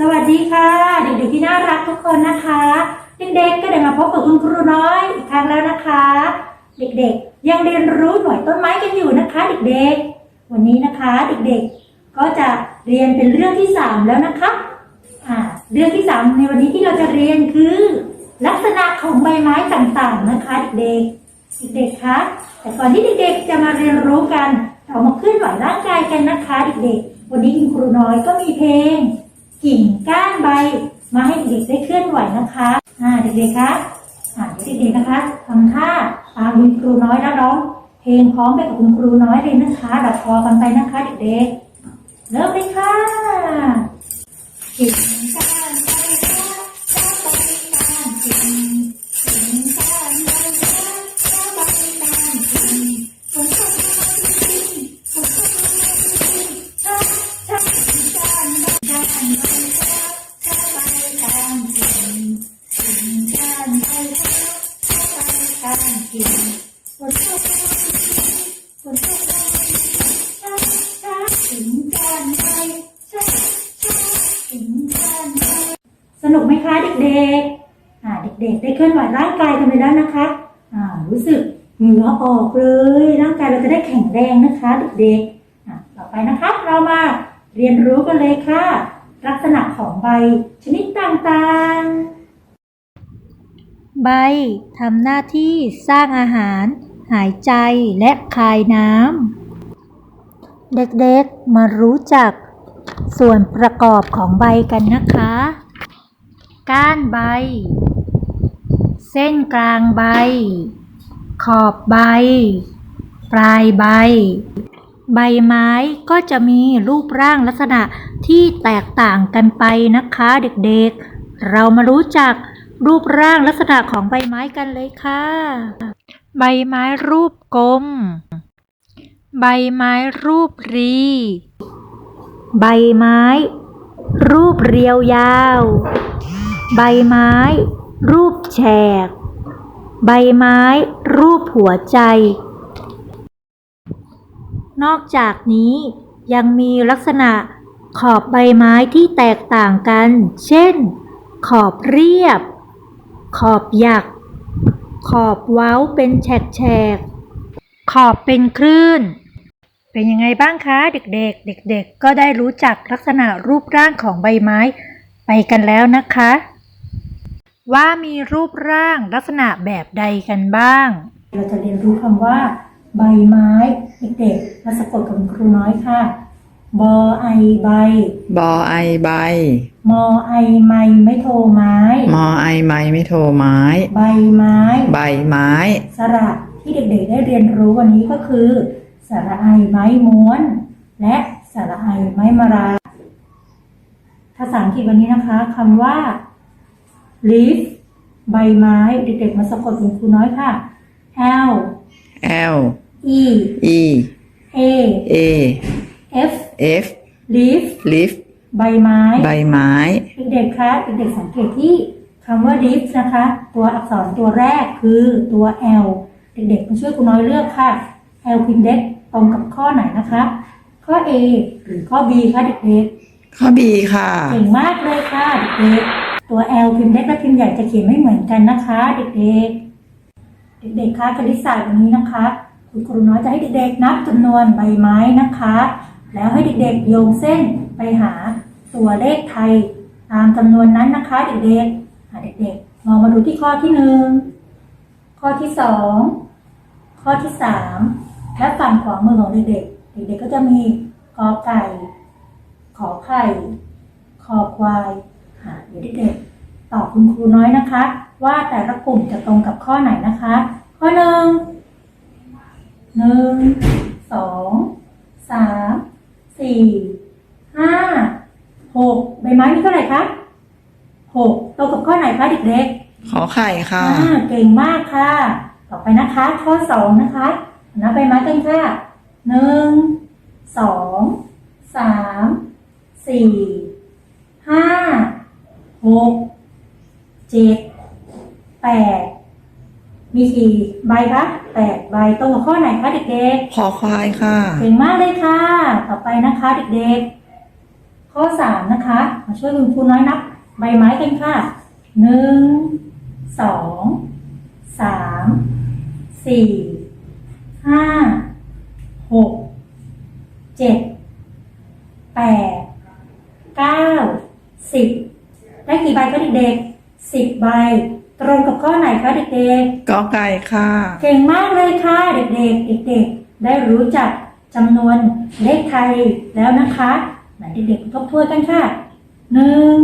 สวัสดีค่ะ เด็กๆที่น่ารักทุกคนนะคะ เด็กๆก็ได้มาพบกับคุณครูน้อยอีกครั้งแล้วนะคะ เด็กๆยังเรียนรู้หน่วยต้นไม้กันอยู่นะคะ เด็กๆ วันนี้นะคะเด็กๆก็จะเรียนเป็นเรื่องที่สามแล้วนะคะอ่าเรื่องที่สามในวันนี้ที่เราจะเรียนคือ ลักษณะของใบไม้ต่างๆนะคะเด็กๆเด็กๆคะแต่ก่อนที่เด็กๆจะมาเรียนรู้กันเรามาเคลื่อนไหวร่างกายกันนะคะ เด็กๆ วันนี้คุณครูน้อยก็มีเพลง กิ่งก้านใบ มาให้เด็กๆได้เคลื่อนไหวนะคะอ่าเด็กๆคะอ่าเด็กๆนะคะทำท่าตามคุณครูน้อยแล้วร้องเพลงพร้อมไปกับคุณครูน้อยเลยนะคะดับคอกันไปนะคะ เด็กๆเริ่มเลยค่ะกิ่งก้าน แล้วนะคะอ่ารู้สึกเหงื่อออกเลย ร่างกายเราจะได้แข็งแรงนะคะเด็กๆต่อไปนะคะเรามาเรียนรู้กันเลยค่ะ ลักษณะของใบชนิดต่างๆ ใบทำหน้าที่สร้างอาหาร หายใจและคายน้ำเด็กๆมารู้จักส่วนประกอบของใบกันนะคะ ก้านใบ ส้นกลางใบ ขอบใบ ปลายใบ ใบไม้ก็จะมีรูปร่างลักษณะที่แตกต่างกันไปนะคะเด็กๆ เรามารู้จักรูปร่างลักษณะของใบไม้กันเลยค่ะ ใบไม้รูปกลม ใบไม้รูปรี ใบไม้ รูปเรียวยาว ใบไม้ รูปแฉก ใบไม้ รูปหัวใจ นอกจากนี้ยังมีลักษณะขอบใบไม้ที่แตกต่างกัน เช่น ขอบเรียบ ขอบหยัก ขอบเว้าเป็นแฉกขอบเป็นคลื่น เป็นยังไงบ้างคะเด็กๆ เด็กๆ ก็ได้รู้จักลักษณะรูปร่างของใบไม้ไปกันแล้วนะคะ ว่ามีรูปร่างลักษณะแบบใดกันบ้าง เราจะเรียนรู้คำว่า ใบไม้เด็กๆมาสะกดกับครูน้อยค่ะ บอไอใบบอไอใบ มอไอไม้ไม่โทไม้ มอไอไม้ไม่โทไม้ ใบไม้ ใบไม้ สระที่เด็กๆได้เรียนรู้วันนี้ก็คือ สระไอไม้ม้วน และสระไอไม้มาราภาษาอังกฤษวันนี้นะคะคำว่า leaf ใบไม้ เด็กๆมาสะกดเป็นครูน้อยค่ะ L L E E A A F F leaf leaf ใบไม้ ใบไม้ เด็กๆคะเด็กๆสังเกตที่คำว่า leaf นะคะ ตัวอักษรตัวแรกคือตัว L เด็กๆมาช่วยคุณน้อยเลือกค่ะ L พิมพ์เล็กตรงกับข้อไหนนะคะ ข้อ A หรือข้อ B คะเด็กข้อ B ค่ะๆเก่งมากเลยค่ะเด็กๆ ตัว L พิมพ์เล็กและพิมพ์ใหญ่จะเขียนไม่เหมือนกันนะคะ เด็กๆ เด็กๆคะคณิตศาสตร์วันนี้นะคะ คุณครูน้อยจะให้เด็กๆนับจำนวนใบไม้นะคะ แล้วให้เด็กๆโยงเส้นไปหาตัวเลขไทยตามจำนวนนั้นนะคะ เด็กๆเด็กๆมองมาดูที่ข้อที่หนึ่งข้อที่สองข้อที่สามและฝั่งขวามือของเด็กๆเด็กๆก็จะมีกอไก่ ขอไข่คอควาย อะเดี๋ยวเด็กๆตอบคุณครูน้อยนะคะ ว่าแต่ละกลุ่มจะตรงกับข้อไหนนะคะ ข้อหนึ่งหนึ่งสองสามสี่ห้าหกใบไม้มีเท่าไหร่คะหกตรงกับข้อไหนคะเด็กๆขอไข่ค่ะอ่าเก่งมากค่ะ ต่อไปนะคะ ข้อสองนะคะนับไปมากันค่ะหนึ่งสองสามสี่ห้าห กเจ็ดแปดมีกี่ใบคะแปดใบตรงกับข้อไหนคะเด็กขอควายค่ะ ๆเก่งมากเลยค่ะ ต่อไปนะคะเด็กๆ ข้อสามนะคะมาช่วยคุณครูน้อยนับ ใบไม้กันค่ะหนึ่งสองสามสี่ห้าหกเจ็ดแปดเก้าสิบ ได้กี่ใบคะเด็กๆสิบใบ ตรงกับข้อไหนคะเด็กๆกอไก่ค่ะ เก่งมากเลยค่ะเด็กๆเด็กๆ ได้รู้จักจำนวนเลขไทยแล้วนะคะไหนเด็กๆทบทวนกันค่ะหนึ่ง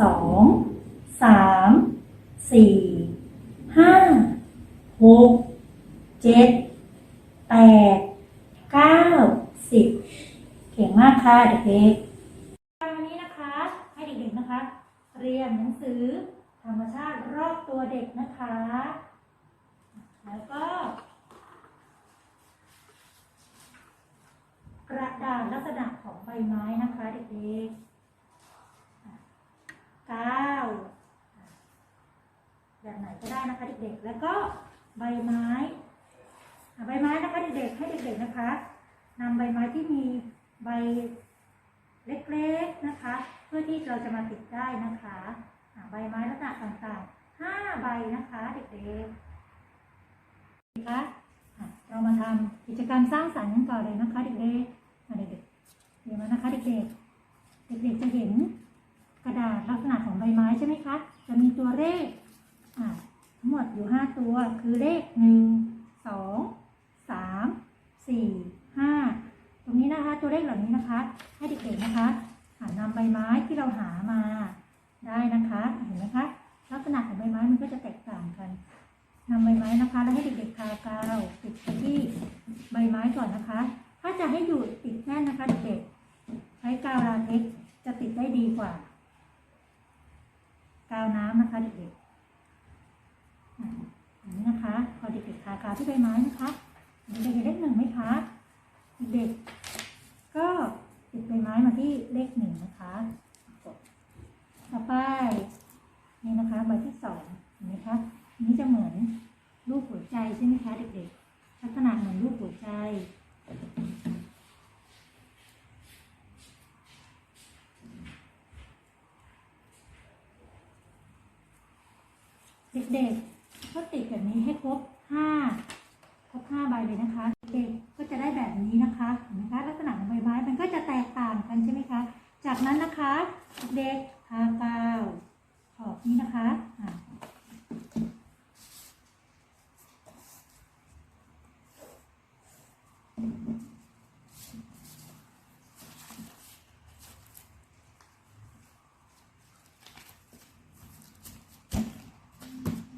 สองสามสี่ห้าหกเจ็ดแปดเก้าสิบเก่งมากค่ะเด็กๆวันนี้นะคะ ให้เด็กๆนะคะ เรียนหนังสือ ธรรมชาติรอบตัวเด็กนะคะ แล้วก็ กระดาษลักษณะของใบไม้นะคะเด็กๆอะก้าวแบบไหนก็ได้นะคะเด็กๆ แล้วก็ใบไม้ใบไม้นะคะเด็กๆ ให้เด็กๆนะคะนำใบไม้ที่มีใบ เล็กๆนะคะ เพื่อที่เราจะมาติดได้นะคะใบไม้ลักษณะต่างๆห้าใบนะคะเด็กๆนะคะอะเรามาทำกิจกรรมสร้างสรรค์กันก่อนเลยนะคะเด็กๆอะเด็กๆเดี๋ยวมานะคะเด็กๆเด็กๆจะเห็นกระดาษลักษณะของใบไม้ใช่ไหมคะจะมีตัวเลขทั้งหมดอยู่ห้าตัวคือเลขหนึ่งสองสามสี่ห้า ตรงนี้นะคะ ตัวเลขเหล่านี้นะคะ ให้เด็กๆนะคะอะนำใบไม้ที่เราหามาได้นะคะ เห็นไหมคะ ลักษณะของใบไม้มันก็จะแตกต่างกันนำใบไม้นะคะ แล้วให้เด็กๆทากาวติดไปที่ใบไม้ก่อนนะคะ ถ้าจะให้อยู่ติดแน่นนะคะเด็กๆใช้กาวลาเท็กจะติดได้ดีกว่า กาวน้ำนะคะเด็กๆอะอย่างนี้นะคะ พอเด็กๆทากาวที่ใบไม้นะคะเด็กๆเห็นเลขหนึ่งไหมคะ เด็ก ก็ติดใบไม้มาที่เลขหนึ่งนะคะกดต่อไปนี่นะคะใบที่สองเห็นไหมคะนนี้จะเหมือนรูปหัวใจใช่ไหมคะเด็กๆลักษณะเหมือนรูปหัวใจเด็กๆก็ติดแบบนี้ให้ครบห้าครบห้าใบเลยนะคะ นั้นนะคะ เด็กทากาวขอบนี้นะคะอะ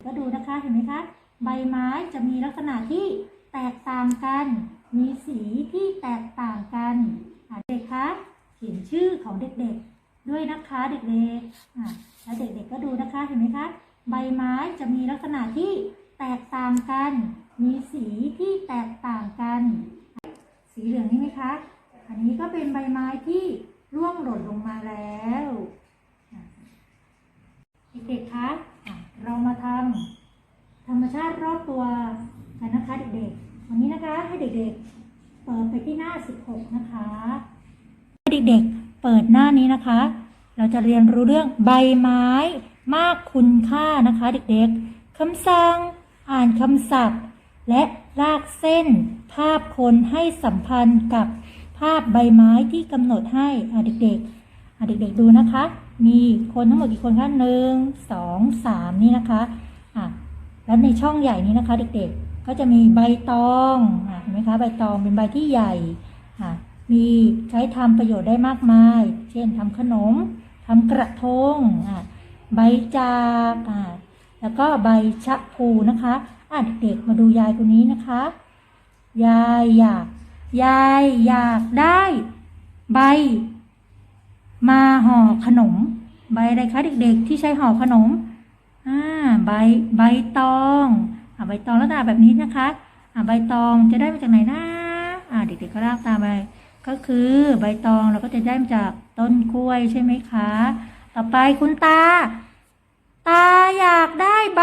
ก็ดูนะคะเห็นไหมคะใบไม้จะมีลักษณะที่แตกต่างกัน มีสีที่แตกต่างกันอะเด็กคะ เขียนชื่อของเด็กๆ ด้วยนะคะเด็กๆอะแล้วเด็กๆก็ดูนะคะเห็นไหมคะใบไม้จะมีลักษณะที่แตกต่างกัน มีสีที่แตกต่างกัน สีเหลืองนี่ไหมคะ อันนี้ก็เป็นใบไม้ที่ร่วงหล่นลงมาแล้วเด็กๆคะอะเรามาทำธรรมชาติรอบตัวกันนะคะเด็กๆ วันนี้นะคะให้เด็กๆ เปิดไปที่หน้า 16 นะคะ เด็กๆ เปิดหน้านี้นะคะ เราจะเรียนรู้เรื่องใบไม้ มากคุณค่านะคะ เด็กๆคำสั่ง อ่านคำศัพท์ และลากเส้น ภาพคนให้สัมพันธ์กับภาพใบไม้ที่กำหนดให้อะเด็กๆอะเด็กๆดูนะคะ มีคนทั้งหมดกี่คนคะหนึ่งสองสามนี่นะคะอะแล้วในช่องใหญ่นี้นะคะ เด็กๆ ก็จะมีใบตองอะเห็นไหมคะใบตองเป็นใบที่ใหญ่อะ มีใช้ทำประโยชน์ได้มากมาย เช่นทำขนมทำกระทงอะใบจากอะแล้วก็ใบชะพูนะคะอะเด็กๆมาดูยายคนนี้นะคะ ยายอยาก ยายอยากได้ ใบ มาห่อขนม ใบอะไรคะเด็ก ๆ ที่ใช้ห่อขนมอ่าใบใบตองอ่าใบตองลักษณะแบบนี้นะคะอ่าใบตองจะได้มาจากไหนนะอ่าเด็กๆก็ลากตามไป ก็คือใบตองเราก็จะได้มาจากต้นกล้วยใช่ไหมคะ ต่อไปคุณตา ตาอยากได้ใบ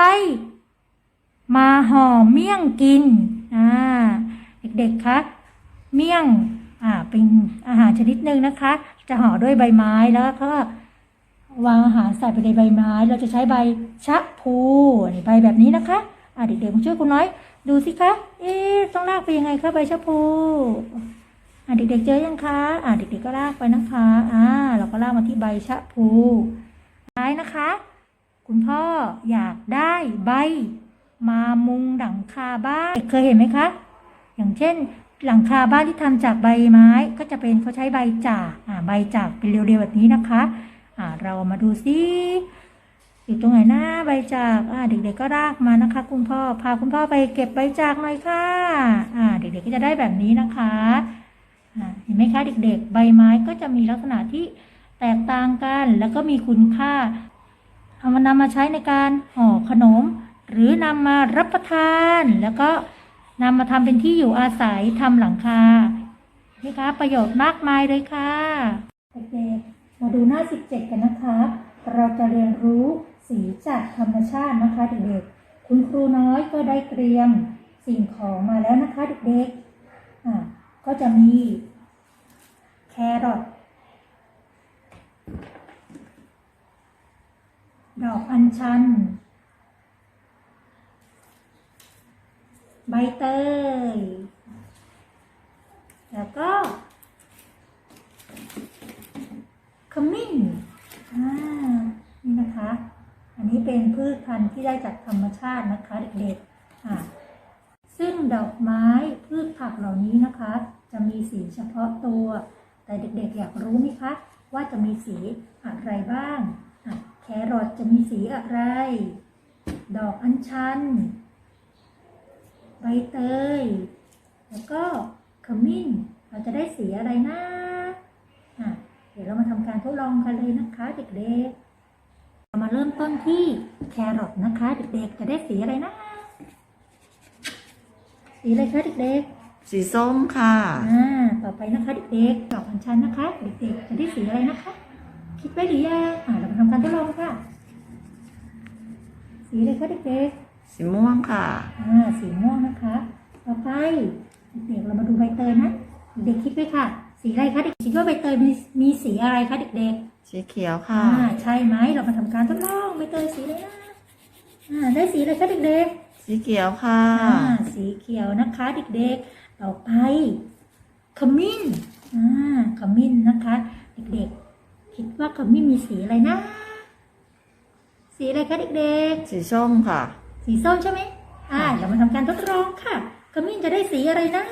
มาห่อเมี่ยงกินอ่าเด็กๆคะเมี่ยงอ่าเป็นอาหารชนิดหนึ่งนะคะ จะห่อด้วยใบไม้แล้วก็วางอาหารใส่ไปในใบไม้ เราจะใช้ใบชะพูนี่ใบแบบนี้นะคะอะเด็กๆมาช่วยคุณน้อย ดูสิคะ เอ๊ะต้องลากไปยังไงคะใบชะพู อะเด็กๆเจอยังคะอะเด็กๆก็ลากไปนะคะอ่าเราก็ลากมาที่ใบชะพูท้ายนะคะ คุณพ่ออยากได้ใบ มามุงหลังคาบ้านเคยเห็นไหมคะ อย่างเช่น หลังคาบ้านที่ทำจากใบไม้ก็จะเป็นเขาใช้ใบจากอ่าใบจากเป็นเรียวๆแบบนี้นะคะอ่าเรามาดูซิอยู่ตรงไหนหน้าใบจากอ่าเด็กๆก็รากมานะคะ คุณพ่อพาคุณพ่อไปเก็บใบจากหน่อยค่ะอ่าเด็กๆก็จะได้แบบนี้นะคะ เห็นไหมคะเด็กๆ ใบไม้ก็จะมีลักษณะที่แตกต่างกัน แล้วก็มีคุณค่าเอามานำมาใช้ในการห่อขนม หรือนำมารับประทาน แล้วก็นำมาทำเป็นที่อยู่อาศัยทำหลังคานี่คะประโยชน์มากมายเลยค่ะเด็กๆมาดูหน้า 17 กันนะคะ เราจะเรียนรู้สีจากธรรมชาตินะคะเด็กๆคุณครูน้อยก็ได้เตรียมสิ่งของมาแล้วนะคะเด็กๆอะ ก็จะมี แครอทดอกอัญชัน ใบเตย แล้วก็ขมิ้นอ่านี่นะคะ อันนี้เป็นพืชพันธุ์ที่ได้จากธรรมชาตินะคะเด็กๆอ่าซึ่งดอกไม้พืชผักเหล่านี้นะคะจะ มีสีเฉพาะตัว แต่เด็กๆอยากรู้ไหมคะ ว่าจะมีสีอะไรบ้างแครอทจะมีสีอะไร ดอกอัญชัน ใบเตย แล้วก็ขมิ้น เราจะได้สีอะไรนะะเดี๋ยวเรามาทำการทดลองกันเลยนะคะเด็กๆ เรามาเริ่มต้นที่แครอทนะคะ เด็กๆ จะได้สีอะไรนะ สีอะไรคะเด็กๆ สีส้มค่ะ อ่า ต่อไปนะคะเด็กๆดอกอัญชันนะคะ เด็กๆจะได้สีอะไรนะคะ คิดไว้หรือยังอ่าเรามาทำการทดลองค่ะ สีอะไรคะเด็กสีม่วงค่ะ ๆอ่า สีม่วงนะคะ ต่อไปเด็กๆเรามาดูใบเตยนะ เด็กๆคิดไว้ค่ะ สีอะไรคะเด็กคิดว่าใบเตยมีมีสีอะไรคะเด็กสีเขียวๆค่ะ อ่าใช่ไหมเรามาทำการทดลองใบเตยสีอะไรนะอ่าได้สีอะไรคะเด็กๆ สีเขียวค่ะ อ่าสีเขียวนะคะเด็กๆ ต่อไปขมิ้นอ่าขมิ้นนะคะ เด็กๆ คิดว่าขมิ้นมีสีอะไรนะ สีอะไรคะเด็กสีส้มค่ะ ๆ สีส้มใช่ไหมอ่าเรามาทำการทดลองค่ะขมิ้นจะได้สีอะไรนะ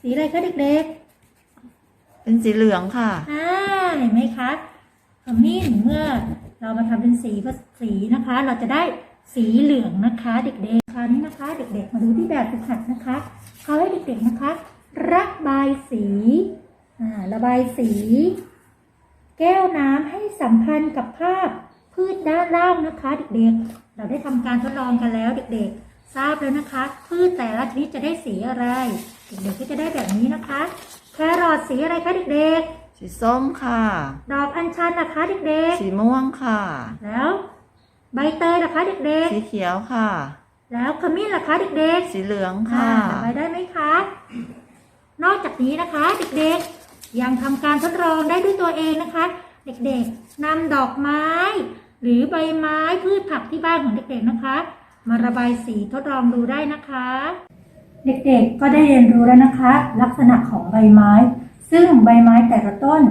สีอะไรคะเด็กๆ เป็นสีเหลืองค่ะ อ่าเห็นไหมคะขมิ้นเมื่อเรามาทำเป็นสีผสสีนะคะ เราจะได้ สีเหลืองนะคะเด็กๆคราวนี้นะคะ เด็กๆ มาดูที่แบบฝึกหัดนะคะเขาให้เด็กๆนะคะ ระบายสีอ่าระบายสี แก้วน้ำให้สัมพันธ์กับภาพพืชด้านล่างนะคะ เด็กๆ เราได้ทำการทดลองกันแล้วเด็กๆ ทราบแล้วนะคะ พืชแต่ละชนิดจะได้สีอะไร เด็กๆก็จะได้แบบนี้นะคะแครอทสีอะไรคะเด็กสีส้มค่ะๆดอกอัญชันนะคะเด็กสีม่วงค่ะๆแล้ว ใบเตยนะคะเด็กสีเขียวค่ะ ๆ แล้วขมิ้นล่ะคะเด็กสีเหลืองๆค่ะอ่าระบายได้ไหมคะ นอกจากนี้นะคะ เด็กๆ ยังทำการทดลองได้ด้วยตัวเองนะคะ เด็กๆนำดอกไม้ หรือใบไม้พืชผักที่บ้านของเด็กๆนะคะ มาระบายสีทดลองดูได้นะคะ เด็กๆ ก็ได้เรียนรู้แล้วนะคะ ลักษณะของใบไม้ ซึ่งใบไม้แต่ละต้น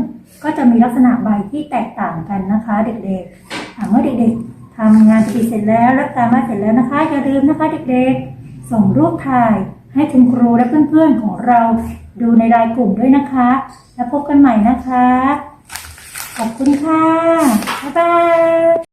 ก็จะมีลักษณะใบที่แตกต่างกันนะคะ เด็กๆอะเมื่อเด็กๆ ทำงานปฏิเสร็จแล้วรับการบ้านเสร็จแล้วนะคะ อย่าลืมนะคะเด็กๆ ส่งรูปถ่ายให้คุณครูและเพื่อนๆของเราดูในรายกลุ่มด้วยนะคะ แล้วพบกันใหม่นะคะ ขอบคุณค่ะ บ๊ายบาย